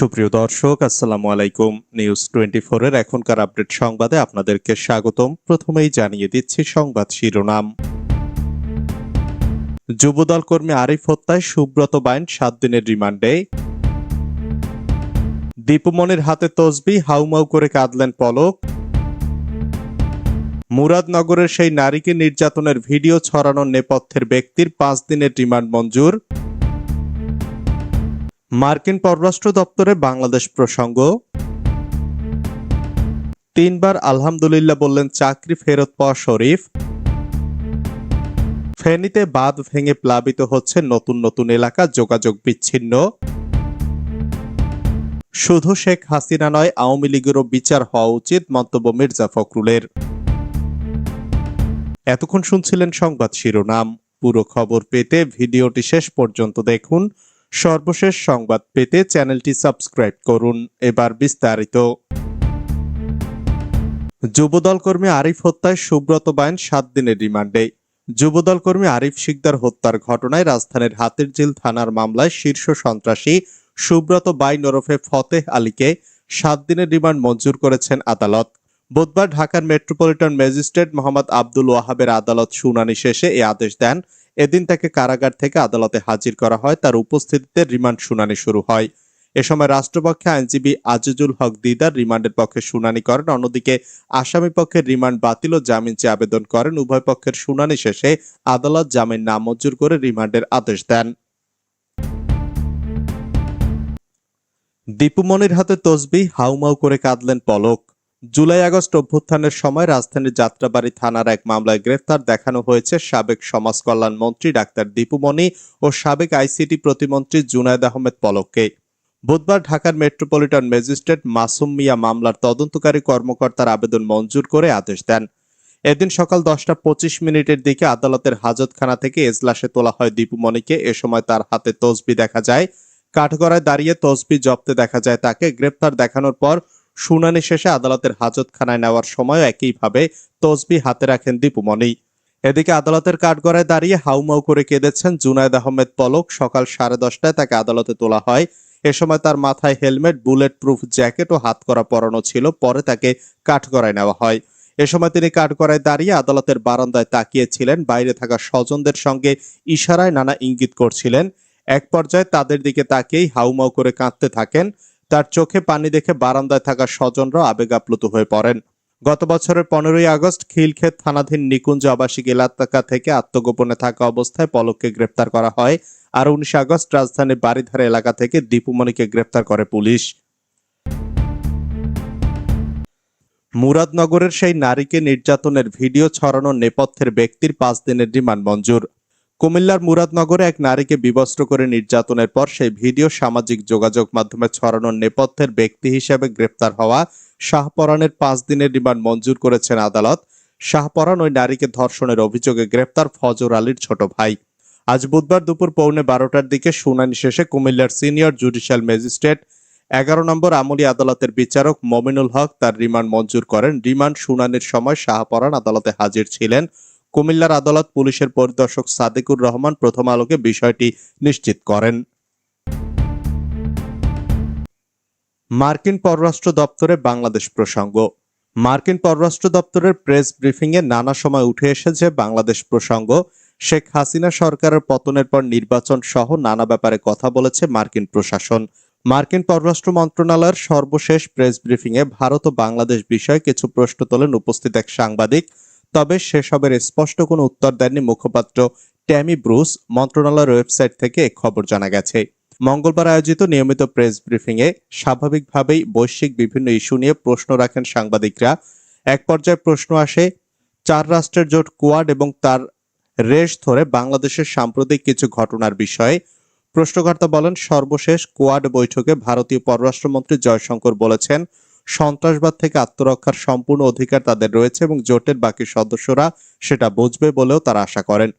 সুপ্রিয় দর্শক, আসসালামু আলাইকুম। নিউজ টোয়েন্টি এর এখনকার আপডেট সংবাদে আপনাদেরকে স্বাগতম। প্রথমেই জানিয়ে দিচ্ছি সংবাদ শিরোনাম। যুবদল কর্মী আরিফ হত্যায় সুব্রত বাইন সাত দিনের রিমান্ডে। দীপুমনির হাতে তসবি, হাউমাউ করে কাঁদলেন পলক। মুরাদনগরের সেই নারীকে নির্যাতনের ভিডিও ছড়ানোর নেপথ্যের ব্যক্তির পাঁচ দিনের রিমান্ড মঞ্জুর। মার্কিন পররাষ্ট্র দপ্তরে বাংলাদেশ প্রসঙ্গ। তিনবার আলহামদুলিল্লাহ বললেন চাকরি ফেরত পাওয়া শরীফ। ফেনীতে বাঁধ ভেঙে প্লাবিত হচ্ছে নতুন নতুন এলাকা যোগাযোগ বিচ্ছিন্ন। শুধু শেখ হাসিনা নয়, আওয়ামী লীগেরও বিচার হওয়া উচিত, মন্তব্য মির্জা ফখরুলের। এতক্ষণ শুনছিলেন সংবাদ শিরোনাম। পুরো খবর পেতে ভিডিওটি শেষ পর্যন্ত দেখুন। সর্বশেষ সংবাদ পেতে চ্যানেলটি সাবস্ক্রাইব করুন। এবার বিস্তারিত। যুবদল কর্মী আরিফ হত্যায় সুব্রত বাইন সাত দিনের রিমান্ডে। যুবদল কর্মী আরিফ শিকদার হত্যার ঘটনায় রাজধানীর হাতিরঝিল থানার মামলায় শীর্ষ সন্ত্রাসী সুব্রত বাইন ওরফে ফতেহ আলীকে সাত দিনের রিমান্ড মঞ্জুর করেছেন আদালত। বুধবার ঢাকার মেট্রোপলিটন ম্যাজিস্ট্রেট মোহাম্মদ আব্দুল ওয়াহাবের আদালত শুনানি শেষে এই আদেশ দেন। এদিন তাকে কারাগার থেকে আদালতে হাজির করা হয়। তার উপস্থিতিতে রিমান্ড শুনানি শুরু হয়। এ সময় রাষ্ট্রপক্ষে আইনজীবী আজিজুল হক দিদার রিমান্ডের পক্ষে শুনানি করেন। অন্যদিকে আসামি পক্ষের রিমান্ড বাতিল ও জামিন চেয়ে আবেদন করেন। উভয় পক্ষের শুনানি শেষে আদালত জামিন নামঞ্জুর করে রিমান্ডের আদেশ দেন। দীপুমনির হাতে তসবি হাউমাউ করে কাঁদলেন পলক। জুলাই আগস্ট অভ্যুত্থানের সময় রাজধানীর যাত্রাবাড়ি থানার এক মামলায় গ্রেফতার দেখানো হয়েছে সাবেক সমাজ কল্যাণ মন্ত্রী ডাক্তার দীপুমণি ও সাবেক আইসিটি প্রতিমন্ত্রী জুনায়দ আহমেদ পলককে। বুধবার ঢাকার মেট্রোপলিটন ম্যাজিস্ট্রেট মাসুম মিয়া মামলার তদন্তকারী কর্মকর্তার আবেদন মঞ্জুর করে আদেশ দেন। এদিন সকাল দশটা পঁচিশ মিনিটের দিকে আদালতের হাজতখানা থেকে এজলাসে তোলা হয় দীপুমণিকে এ সময় তার হাতে তসবি দেখা যায়। কাঠগড়ায় দাঁড়িয়ে তসবি জব্দে দেখা যায় তাকে। গ্রেপ্তার দেখানোর পর শুনানি শেষে আদালতের হাজতখানায় নেওয়ার সময় একইভাবে তসবি হাতে রাখেন দীপুমণি এদিকে আদালতের কাঠগড়ায় দাঁড়িয়ে হাউমাউ করে কেঁদেছেন জুনায়দ আহমেদ পলক। সকাল সাড়ে দশটায় তাকে আদালতে তোলা হয়। এ সময় তার মাথায় হেলমেট বুলেট প্রুফ জ্যাকেট ও হাত করা পরানো ছিল। পরে তাকে কাঠগড়ায় নেওয়া হয়। এ সময় তিনি কাঠগড়ায় দাঁড়িয়ে আদালতের বারান্দায় তাকিয়েছিলেন। বাইরে থাকা স্বজনদের সঙ্গে ইশারায় নানা ইঙ্গিত করছিলেন। এক পর্যায়ে তাদের দিকে তাকিয়েই হাউমাউ করে কাঁদতে থাকেন। তার চোখে পানি দেখে বারান্দায় থাকা স্বজনরা আবেগ আপ্লুত হয়ে পড়েন। গত বছরের পনেরোই আগস্ট খিলক্ষেত থানাধীন নিকুঞ্জ আবাসিক এলাকা থেকে আত্মগোপনে থাকা অবস্থায় পলককে গ্রেপ্তার করা হয় আর উনিশে আগস্ট রাজধানীর বাড়িধারা এলাকা থেকে দীপুমণিকে গ্রেপ্তার করে পুলিশ। মুরাদনগরের সেই নারীকে নির্যাতনের ভিডিও ছড়ানোর নেপথ্যের ব্যক্তির পাঁচ দিনের রিমান্ড মঞ্জুর। কুমিল্লার মুরাদনগরে এক নারীকে বিবস্ত্র করে নির্যাতনের পর সেই ভিডিও সামাজিক যোগাযোগ মাধ্যমে ছড়ানোর নেপথ্যের ব্যক্তি হিসেবে গ্রেপ্তার হওয়া শাহপরানের পাঁচ দিনের রিমান্ড মঞ্জুর করেছেন আদালত। শাহপরান ওই নারীকে ধর্ষণের অভিযোগে গ্রেপ্তার ফজর আলীর ছোট ভাই। আজ বুধবার দুপুর পৌনে বারোটার দিকে শুনানি শেষে কুমিল্লার সিনিয়র জুডিশিয়াল ম্যাজিস্ট্রেট এগারো নম্বর আমলি আদালতের বিচারক মমিনুল হক তার রিমান্ড মঞ্জুর করেন। রিমান্ড শুনানির সময় শাহপরান আদালতে হাজির ছিলেন। কুমিল্লার আদালত পুলিশের পরিদর্শক সাদিকুর রহমান প্রথম আলোকে বিষয়টি নিশ্চিত করেন। মার্কিন পররাষ্ট্র দপ্তরে বাংলাদেশ প্রসঙ্গ। মার্কিন পররাষ্ট্র দপ্তরের প্রেস ব্রিফিংয়ে নানা সময় উঠে এসেছে বাংলাদেশ প্রসঙ্গ। শেখ হাসিনা সরকারের পতনের পর নির্বাচন সহ নানা ব্যাপারে কথা বলেছে মার্কিন প্রশাসন। মার্কিন পররাষ্ট্র মন্ত্রণালয়ের সর্বশেষ প্রেস ব্রিফিংয়ে ভারত ও বাংলাদেশ বিষয়ে কিছু প্রশ্ন তোলেন উপস্থিত এক সাংবাদিক। তবে সেসবের স্পষ্ট কোনো উত্তর দেননি মুখপাত্র ট্যামি ব্রুস। মন্ত্রণালয়ের ওয়েবসাইট থেকে খবর জানা গেছে। মঙ্গলবার আয়োজিত নিয়মিত প্রেস ব্রিফিংয়ে স্বাভাবিকভাবেই বৈশ্বিক বিভিন্ন ইস্যু নিয়ে প্রশ্ন রাখেন সাংবাদিকরা। এক পর্যায়ে প্রশ্ন আসে, চার রাষ্ট্রের জোট কোয়াড এবং তার রেশ ধরে বাংলাদেশের সাম্প্রতিক কিছু ঘটনার বিষয়ে প্রশ্নকর্তা বলেন, সর্বশেষ কোয়াড বৈঠকে ভারতীয় পররাষ্ট্রমন্ত্রী জয়শঙ্কর বলেছেন সন্ত্রাসবাদ থেকে আত্মরক্ষার সম্পূর্ণ অধিকার তাদের রয়েছে এবং জোটের বাকি সদস্যরা সেটা বুঝবে বলেও তারা আশা করেন।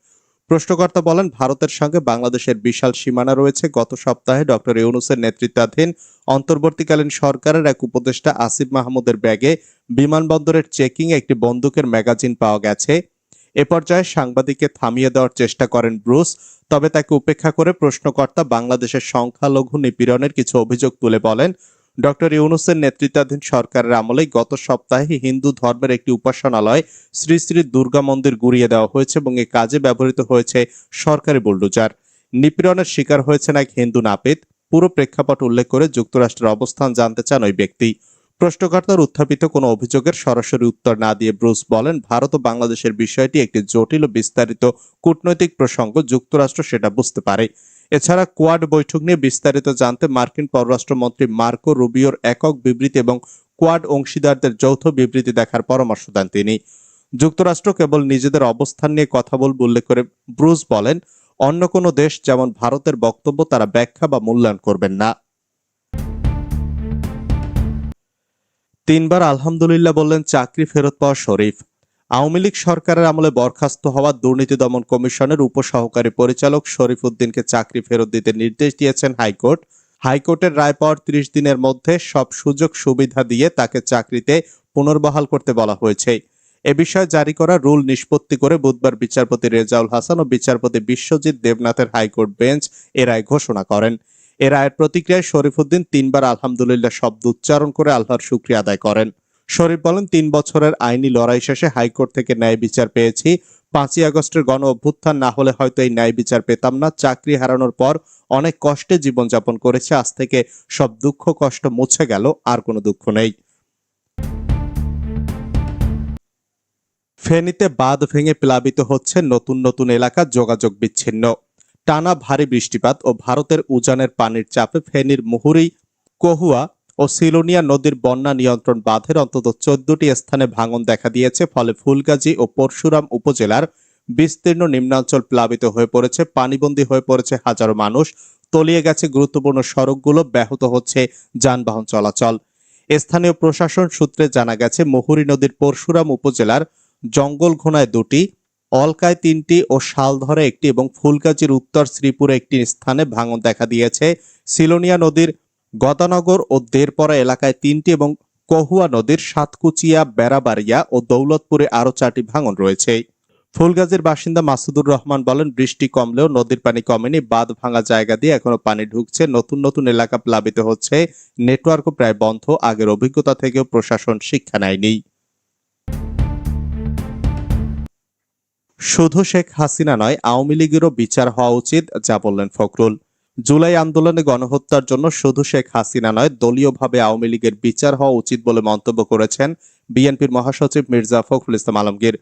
প্রশ্নকর্তা বলেন, ভারতের সঙ্গে বাংলাদেশের বিশাল সীমানা রয়েছে। গত সপ্তাহে ডক্টর ইউনুসের নেতৃত্বাধীন অন্তর্বর্তীকালীন সরকারের এক উপদেষ্টা আসিফ মাহমুদের ব্যাগে বিমানবন্দরের চেকিং একটি বন্দুকের ম্যাগাজিন পাওয়া গেছে। এ পর্যায়ে সাংবাদিককে থামিয়ে দেওয়ার চেষ্টা করেন ব্রুস, তবে তাকে উপেক্ষা করে প্রশ্নকর্তা বাংলাদেশের সংখ্যালঘু নিপীড়নের কিছু অভিযোগ তুলে বলেন ডক্টর ইউনুসের নেতৃত্বাধীন সরকারের আমলে গত সপ্তাহে হিন্দু ধর্মের একটি উপাসনালয় শ্রী শ্রী দুর্গা মন্দির গুড়িয়ে দেওয়া হয়েছে এবং এ কাজে ব্যবহৃত হয়েছে সরকারি বুলডোজার। নিপীড়নের শিকার হয়েছেন এক হিন্দু নাপিত। পুরো প্রেক্ষাপট উল্লেখ করে যুক্তরাষ্ট্রের অবস্থান জানতে চান ওই ব্যক্তি। প্রশ্নকর্তার উত্থাপিত কোনো অভিযোগের সরাসরি উত্তর না দিয়ে ব্রুস বলেন, ভারত ও বাংলাদেশের বিষয়টি একটি জটিল ও বিস্তারিত কূটনৈতিক প্রসঙ্গ, যুক্তরাষ্ট্র সেটা বুঝতে পারে। এছাড়া কোয়াড বৈঠক নিয়ে বিস্তারিত জানতে মার্কিন পররাষ্ট্রমন্ত্রী মার্কো রুবিওর একক বিবৃতি এবং কোয়াড অংশীদারদের যৌথ বিবৃতি দেখার পরামর্শ দেন তিনি। যুক্তরাষ্ট্র কেবল নিজেদের অবস্থান নিয়ে কথা বলবে উল্লেখ করে ব্রুস বলেন, অন্য কোনো দেশ যেমন ভারতের বক্তব্য তারা ব্যাখ্যা বা মূল্যায়ন করবেন না। তিনবার আলহামদুলিল্লাহ বললেন, চাকরি ফেরত পাওয়া শরীফ। আওয়ামী লীগ সরকারের আমলে বরখাস্ত হওয়া দুর্নীতি দমন কমিশনের উপসহকারী পরিচালক শরীফ উদ্দিনকে চাকরি ফেরত দিতে নির্দেশ দিয়েছেন হাইকোর্ট। হাইকোর্টের রায় পাওয়ার ত্রিশ দিনের মধ্যে সব সুযোগ সুবিধা দিয়ে তাকে চাকরিতে পুনর্বহাল করতে বলা হয়েছে। এ বিষয়ে জারি করা রুল নিষ্পত্তি করে বুধবার বিচারপতি রেজাউল হাসান ও বিচারপতি বিশ্বজিৎ দেবনাথের হাইকোর্ট বেঞ্চ এ রায় ঘোষণা করেন। এ রায়ের প্রতিক্রিয়ায় শরীফুদ্দিন তিনবার আলহামদুলিল্লাহ শব্দ উচ্চারণ করে আল্লাহর শুক্রিয়া আদায় করেন। শরীফ বলেন, তিন বছরের আইনি লড়াই শেষে হাইকোর্ট থেকে ন্যায় বিচার পেয়েছি। পাঁচই আগস্টের গণ অভ্যুত্থান না হলে হয়তো এই ন্যায় বিচার পেতাম না। চাকরি হারানোর পর অনেক কষ্টে জীবনযাপন করেছে। আজ থেকে সব দুঃখ, কষ্ট মুছে গেল, আর কোনো দুঃখ নেই। ফেনীতে বাঁধ ভেঙে প্লাবিত হচ্ছে নতুন নতুন এলাকা যোগাযোগ বিচ্ছিন্ন। টানা ভারী বৃষ্টিপাত ও ভারতের উজানের পানির চাপে ফেনীর মুহুরী, কহুয়া ও সিলোনিয়া নদীর বন্যা নিয়ন্ত্রণ বাঁধের অন্তত চোদ্দটি স্থানে ভাঙন দেখা দিয়েছে, ফলে ফুলগাজী ও পরশুরাম উপজেলার বিস্তীর্ণ নিম্নাঞ্চল প্লাবিত হয়ে পড়েছে, পানিবন্দী হয়ে পড়েছে হাজারো মানুষ, তলিয়ে গেছে গুরুত্বপূর্ণ সড়কগুলো, ব্যাহত হচ্ছে যানবাহন চলাচল। স্থানীয় প্রশাসন সূত্রে জানা গেছে, মহুরী নদীর পরশুরাম উপজেলার জঙ্গলঘোনায় দুটি, অলকায় তিনটি ও শালধরে একটি এবং ফুলগাজীর উত্তর শ্রীপুরে একটি স্থানে ভাঙন দেখা দিয়েছে। সিলোনিয়া নদীর গদানগর ও দেরপরা এলাকায় তিনটি এবং কহুয়া নদীর সাতকুচিয়া, বেড়াবাড়িয়া ও দৌলতপুরে আরও চারটি ভাঙন রয়েছে। ফুলগাজীর বাসিন্দা মাসুদুর রহমান বলেন, বৃষ্টি কমলেও নদীর পানি কমেনি, বাঁধ ভাঙা জায়গা দিয়ে এখনও পানি ঢুকছে, নতুন নতুন এলাকা প্লাবিত হচ্ছে, নেটওয়ার্কও প্রায় বন্ধ, আগের অভিজ্ঞতা থেকেও প্রশাসন শিক্ষা নেয়নি। শুধু শেখ হাসিনা নয়, আওয়ামী লীগেরও বিচার হওয়া উচিত, যা বললেন ফখরুল। জুলাই আন্দোলনে গণহত্যার জন্য শুধু শেখ হাসিনা নয়, দলীয়ভাবে আওয়ামী লীগের বিচার হওয়া উচিত বলে মন্তব্য করেছেন বিএনপির মহাসচিব মির্জা ফখরুল ইসলাম আলমগীর।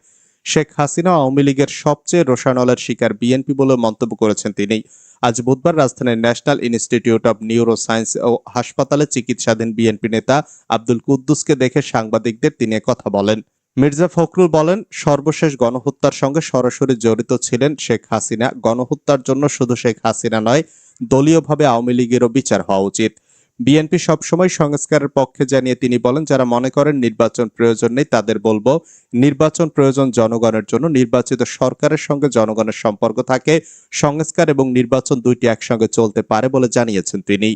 শেখ হাসিনা আওয়ামী লীগের সবচেয়ে রোশানলের শিকার বিএনপি বলে মন্তব্য করেছেন তিনি। আজ বুধবার রাজধানীর national institute of neuroscience ও হাসপাতালে চিকিৎসাধীন বিএনপি নেতা আব্দুল কুদ্দুসকে দেখে সাংবাদিকদের তিনি কথা বলেন। মির্জা ফখরুল বলেন, সর্বশেষ গণহত্যার সঙ্গে সরাসরি জড়িত ছিলেন শেখ হাসিনা। গণহত্যার জন্য শুধু শেখ হাসিনা নয় দলীয়ভাবে আওয়ামী লীগেরও বিচার হওয়া উচিত। বিএনপি সবসময় সংস্কারের পক্ষে জানিয়ে তিনি বলেন, যারা মনে করেন নির্বাচন প্রয়োজন নেই, তাদের বলব নির্বাচন প্রয়োজন জনগণের জন্য। নির্বাচিত সরকারের সঙ্গে জনগণের সম্পর্ক থাকে, সংস্কার এবং নির্বাচন দুইটি একসঙ্গে চলতে পারে বলে জানিয়েছেন তিনি।